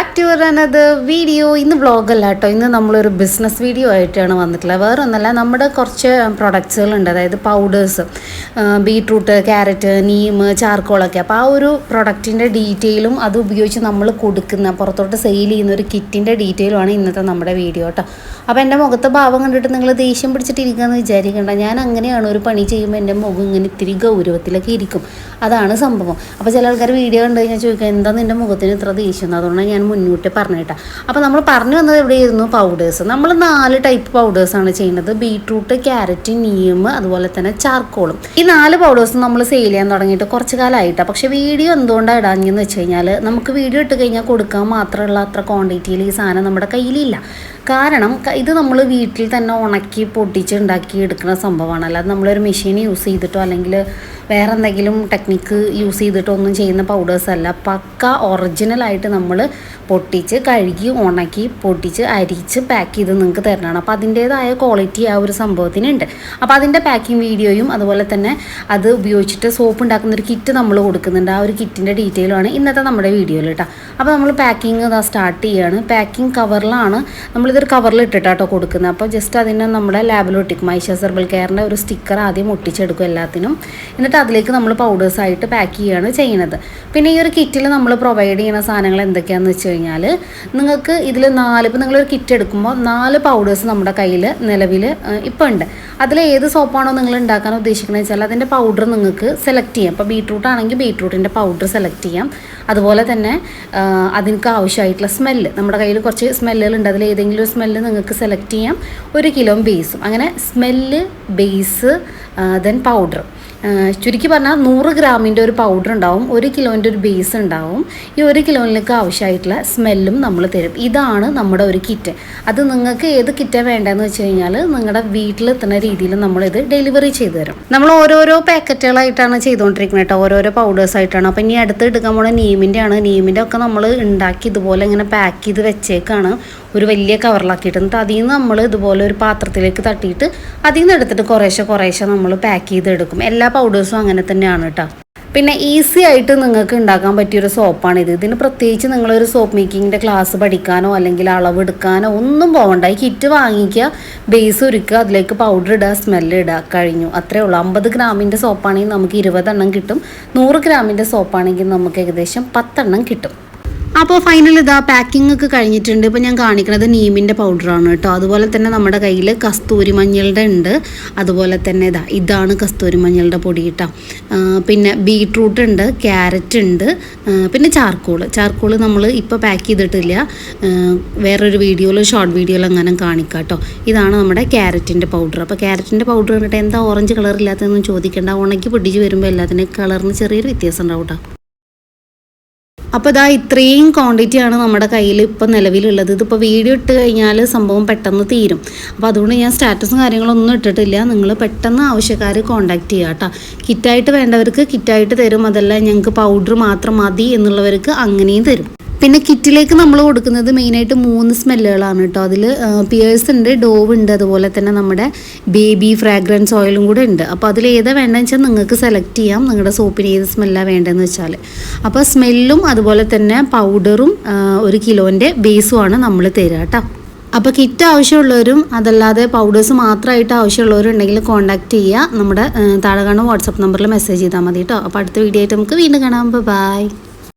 Back to another video ഇന്ന് വ്ളോഗല്ല കേട്ടോ. ഇന്ന് നമ്മളൊരു ബിസിനസ് വീഡിയോ ആയിട്ടാണ് വന്നിട്ടുള്ളത്. വേറെ ഒന്നല്ല നമ്മുടെ കുറച്ച് പ്രൊഡക്ട്സുകളുണ്ട് അതായത് പൗഡേഴ്സ് ബീട്രൂട്ട് ക്യാരറ്റ് നീം ചാർക്കോളൊക്കെ അപ്പോൾ ആ ഒരു പ്രൊഡക്റ്റിന്റെ ഡീറ്റെയിലും അത് ഉപയോഗിച്ച് നമ്മൾ കൊടുക്കുന്ന പുറത്തോട്ട് സെയിൽ ചെയ്യുന്ന ഒരു കിറ്റിന്റെ ഡീറ്റെയിലുമാണ് ഇന്നത്തെ നമ്മുടെ വീഡിയോ കേട്ടോ. അപ്പോൾ എന്റെ മുഖത്തെ ഭാവം കണ്ടിട്ട് നിങ്ങൾ ദേഷ്യം പിടിച്ചിട്ടിരിക്കുകയെന്ന് വിചാരിക്കേണ്ട. ഞാൻ അങ്ങനെയാണ് ഒരു പണി ചെയ്യുമ്പോൾ എന്റെ മുഖം ഇങ്ങനെ ഇത്തിരി ഗൗരവത്തിലൊക്കെ ഇരിക്കും. അതാണ് സംഭവം. അപ്പോൾ ചില ആൾക്കാർ വീഡിയോ കണ്ടു കഴിഞ്ഞാൽ ചോദിക്കുക എന്താ നിന്റെ മുഖത്തിന് ഇത്ര ദേഷ്യം? അതുകൊണ്ടാണ് ഞാൻ മുന്നോട്ട് പറഞ്ഞിട്ടാ അപ്പോൾ നമ്മൾ പറഞ്ഞു വന്നത് എവിടെയായിരുന്നു? പൗഡേഴ്സ് നമ്മൾ നാല് ടൈപ്പ് പൗഡേഴ്സാണ് ചെയ്യുന്നത്. ബീട്രൂട്ട് ക്യാരറ്റ് നീം അതുപോലെ തന്നെ ചാർക്കോളും ഈ നാല് പൗഡേഴ്സ് നമ്മൾ സെയിൽ ചെയ്യാൻ തുടങ്ങിയിട്ട് കുറച്ച് കാലമായിട്ടാണ് പക്ഷേ വീഡിയോ എന്തുകൊണ്ടാണ് ഇടാഞ്ഞെന്ന് വെച്ച് കഴിഞ്ഞാൽ നമുക്ക് വീഡിയോ ഇട്ട് കഴിഞ്ഞാൽ കൊടുക്കാൻ മാത്രമുള്ള അത്ര ക്വാണ്ടിറ്റിയിൽ ഈ സാധനം നമ്മുടെ കയ്യിലില്ല. കാരണം ഇത് നമ്മൾ വീട്ടിൽ തന്നെ ഉണക്കി പൊട്ടിച്ച് ഉണ്ടാക്കി എടുക്കുന്ന സംഭവമാണ്. അല്ലാതെ നമ്മളൊരു മെഷീൻ യൂസ് ചെയ്തിട്ടോ അല്ലെങ്കിൽ വേറെ എന്തെങ്കിലും ടെക്നിക്ക് യൂസ് ചെയ്തിട്ടൊന്നും ചെയ്യുന്ന പൗഡേഴ്സ് അല്ല. പക്ക ഒറിജിനലായിട്ട് നമ്മൾ പൊട്ടിച്ച് കഴുകി ഉണക്കി പൊട്ടിച്ച് അരിച്ച് പാക്ക് ചെയ്ത് നിങ്ങൾക്ക് തരണം അപ്പോൾ അതിന്റേതായ ക്വാളിറ്റി ആ ഒരു സംഭവത്തിനുണ്ട്. അപ്പോൾ അതിന്റെ പാക്കിംഗ് വീഡിയോയും അതുപോലെ തന്നെ അത് ഉപയോഗിച്ചിട്ട് സോപ്പ് ഉണ്ടാക്കുന്ന ഒരു കിറ്റ് നമ്മൾ കൊടുക്കുന്നുണ്ട്. ആ ഒരു കിറ്റിന്റെ ഡീറ്റെയിലുമാണ് ഇന്നത്തെ നമ്മുടെ വീഡിയോയിൽ കേട്ടോ അപ്പോൾ നമ്മൾ പാക്കിങ് ഇതാ സ്റ്റാർട്ട് ചെയ്യുകയാണ് പാക്കിംഗ് കവറിലാണ് നമ്മളിതൊരു കവറിൽ ഇട്ടിട്ടാട്ടോ കൊടുക്കുന്നത് അപ്പോൾ ജസ്റ്റ് അതിനെ നമ്മുടെ ലാബിൽ ഒട്ടിക്കും. സെർബൽ കെയറിന്റെ ഒരു സ്റ്റിക്കർ ആദ്യം ഒട്ടിച്ചെടുക്കും എല്ലാത്തിനും. എന്നിട്ട് അതിലേക്ക് നമ്മൾ പൗഡേഴ്സായിട്ട് പാക്ക് ചെയ്യുകയാണ് ചെയ്യുന്നത്. പിന്നെ ഈ ഒരു കിറ്റിൽ നമ്മൾ പ്രൊവൈഡ് ചെയ്യുന്ന സാധനങ്ങൾ എന്തൊക്കെയാണെന്ന് വെച്ച് കഴിഞ്ഞാൽ നിങ്ങൾക്ക് ഇതിൽ നാല് ഇപ്പോൾ നിങ്ങളൊരു കിറ്റ് എടുക്കുമ്പോൾ നാല് പൗഡേഴ്സ് നമ്മുടെ കയ്യിൽ നിലവിൽ ഇപ്പോൾ ഉണ്ട്. അതിൽ ഏത് സോപ്പാണോ നിങ്ങൾ ഉണ്ടാക്കാൻ ഉദ്ദേശിക്കുന്നത് വെച്ചാൽ അതിന്റെ പൗഡർ നിങ്ങൾക്ക് സെലക്ട് ചെയ്യാം. ഇപ്പോൾ ബീട്രൂട്ട് ആണെങ്കിൽ ബീട്രൂട്ടിന്റെ പൗഡർ സെലക്ട് ചെയ്യാം. അതുപോലെ തന്നെ അതിനൊക്കെ ആവശ്യമായിട്ടുള്ള സ്മെല്ല് നമ്മുടെ കയ്യിൽ കുറച്ച് സ്മെല്ലുകളുണ്ട് അതിൽ ഏതെങ്കിലും ഒരു സ്മെല്ല് നിങ്ങൾക്ക് സെലക്ട് ചെയ്യാം. ഒരു കിലോ ബേസും അങ്ങനെ സ്മെല്ല് ബേസ് ദെൻ പൗഡർ ചുരുക്കി പറഞ്ഞാൽ നൂറ് ഗ്രാമിന്റെ ഒരു പൗഡർ ഉണ്ടാവും ഒരു കിലോന്റെ ഒരു ബേസ് ഉണ്ടാവും. ഈ ഒരു കിലോയിലേക്ക് ആവശ്യമായിട്ടുള്ള സ്മെല്ലും നമ്മൾ തരും. ഇതാണ് നമ്മുടെ ഒരു കിറ്റ് അത് നിങ്ങൾക്ക് ഏത് കിറ്റാണ് വേണ്ടതെന്ന് വെച്ച് കഴിഞ്ഞാൽ നിങ്ങളുടെ വീട്ടിലെത്തുന്ന രീതിയിൽ നമ്മളിത് ഡെലിവറി ചെയ്തു തരും. നമ്മൾ ഓരോരോ പാക്കറ്റുകളായിട്ടാണ് ചെയ്തുകൊണ്ടിരിക്കുന്നത് കേട്ടോ. ഓരോരോ പൗഡേഴ്സ് ആയിട്ടാണ്. അപ്പോൾ ഇനി അടുത്ത് എടുക്കാൻ പോണ നീമിന്റെ ആണ് നീമിന്റെ ഒക്കെ നമ്മൾ ഉണ്ടാക്കി ഇതുപോലെ ഇങ്ങനെ പാക്ക് ചെയ്ത് വെച്ചേക്കാണ്. ഒരു വലിയ കവറിലാക്കിയിട്ട് എന്നിട്ട് അതിൽ നിന്ന് നമ്മൾ ഇതുപോലെ ഒരു പാത്രത്തിലേക്ക് തട്ടിയിട്ട് അതിൽ നിന്ന് എടുത്തിട്ട് കുറേശ്ശെ കുറേശ്ശെ നമ്മൾ പാക്ക് ചെയ്തെടുക്കും. എല്ലാ പൗഡേഴ്സും അങ്ങനെ തന്നെയാണ് കേട്ടോ പിന്നെ ഈസി ആയിട്ട് നിങ്ങൾക്ക് ഉണ്ടാക്കാൻ പറ്റിയൊരു സോപ്പാണിത് ഇതിന് പ്രത്യേകിച്ച് നിങ്ങളൊരു സോപ്പ് മേക്കിങ്ങിന്റെ ക്ലാസ് പഠിക്കാനോ അല്ലെങ്കിൽ അളവെടുക്കാനോ ഒന്നും പോകണ്ട ഈ കിറ്റ് വാങ്ങിക്കുക ബേസ് ഒരുക്കുക അതിലേക്ക് പൗഡർ ഇടുക സ്മെല്ല് ഇടുക കഴിഞ്ഞു. അത്രേ ഉള്ളൂ. അമ്പത് ഗ്രാമിന്റെ സോപ്പാണെങ്കിൽ നമുക്ക് ഇരുപതെണ്ണം കിട്ടും. നൂറ് ഗ്രാമിന്റെ സോപ്പാണെങ്കിൽ നമുക്ക് ഏകദേശം പത്തെണ്ണം കിട്ടും. അപ്പോൾ ഫൈനൽ ഇതാ പാക്കിംഗ് ഒക്കെ കഴിഞ്ഞിട്ടുണ്ട്. ഇപ്പോൾ ഞാൻ കാണിക്കുന്നത് നീമിന്റെ പൗഡറാണ് കേട്ടോ. അതുപോലെ തന്നെ നമ്മുടെ കയ്യിൽ കസ്തൂരി മഞ്ഞളുടെ ഉണ്ട്. അതുപോലെ തന്നെ ഇതാ ഇതാണ് കസ്തൂരി മഞ്ഞളുടെ പൊടി കേട്ടോ. പിന്നെ ബീട്രൂട്ട് ഉണ്ട് ക്യാരറ്റ് ഉണ്ട് പിന്നെ ചാർക്കോൾ ചാർക്കോൾ നമ്മൾ ഇപ്പോൾ പാക്ക് ചെയ്തിട്ടില്ല. വേറൊരു വീഡിയോയിലോ ഷോർട്ട് വീഡിയോയിലോ അങ്ങനെ കാണിക്കാം കേട്ടോ. ഇതാണ് നമ്മുടെ ക്യാരറ്റിന്റെ പൗഡർ അപ്പോൾ ക്യാരറ്റിന്റെ പൗഡർ കണ്ടിട്ട് എന്താ ഓറഞ്ച് കളർ ഇല്ലാത്തതെന്ന് ചോദിക്കേണ്ട. ഉണക്കി പൊടിച്ച് വരുമ്പോൾ എല്ലാത്തിനും കളറിന് ചെറിയൊരു വ്യത്യാസം ഉണ്ടാവും കേട്ടോ. അപ്പോൾ ഇതാ ഇത്രയും ക്വാണ്ടിറ്റിയാണ് നമ്മുടെ കയ്യിൽ ഇപ്പോൾ നിലവിലുള്ളത്. ഇതിപ്പോൾ വീഡിയോ ഇട്ട് കഴിഞ്ഞാൽ സംഭവം പെട്ടെന്ന് തീരും. അപ്പോൾ അതുകൊണ്ട് ഞാൻ സ്റ്റാറ്റസും കാര്യങ്ങളൊന്നും ഇട്ടിട്ടില്ല. നിങ്ങൾ പെട്ടെന്ന് ആവശ്യക്കാർ കോൺടാക്ട് ചെയ്യുക കേട്ടോ കിറ്റായിട്ട് വേണ്ടവർക്ക് കിറ്റായിട്ട് തരും. അതല്ല ഞങ്ങൾക്ക് പൗഡർ മാത്രം മതി എന്നുള്ളവർക്ക് അങ്ങനെയും തരും. പിന്നെ കിറ്റിലേക്ക് നമ്മൾ കൊടുക്കുന്നത് മെയിനായിട്ട് മൂന്ന് സ്മെല്ലുകളാണ് കേട്ടോ. അതിൽ പിയേഴ്സ് ഉണ്ട് ഡോവ് ഉണ്ട് അതുപോലെ തന്നെ നമ്മുടെ ബേബി ഫ്രാഗ്രൻസ് ഓയിലും കൂടെ ഉണ്ട്. അപ്പോൾ അതിൽ ഏതാ വേണ്ടതെന്ന് വെച്ചാൽ നിങ്ങൾക്ക് സെലക്ട് ചെയ്യാം. നിങ്ങളുടെ സോപ്പിന് ഏത് സ്മെല്ലാണ് വേണ്ടതെന്ന് വെച്ചാൽ അപ്പോൾ സ്മെല്ലും അതുപോലെ തന്നെ പൗഡറും ഒരു കിലോന്റെ ബേസുമാണ് നമ്മൾ തരിക കേട്ടോ. അപ്പോൾ കിറ്റ് ആവശ്യമുള്ളവരും അതല്ലാതെ പൗഡേഴ്സ് മാത്രമായിട്ട് ആവശ്യമുള്ളവരുണ്ടെങ്കിൽ കോൺടാക്ട് ചെയ്യുക. നമ്മുടെ താഴെ കാണുന്ന വാട്സപ്പ് നമ്പറിൽ മെസ്സേജ് ചെയ്താൽ മതി കേട്ടോ. അപ്പോൾ അടുത്ത വീഡിയോ ആയിട്ട് നമുക്ക് വീണ്ടും കാണാം. ബൈ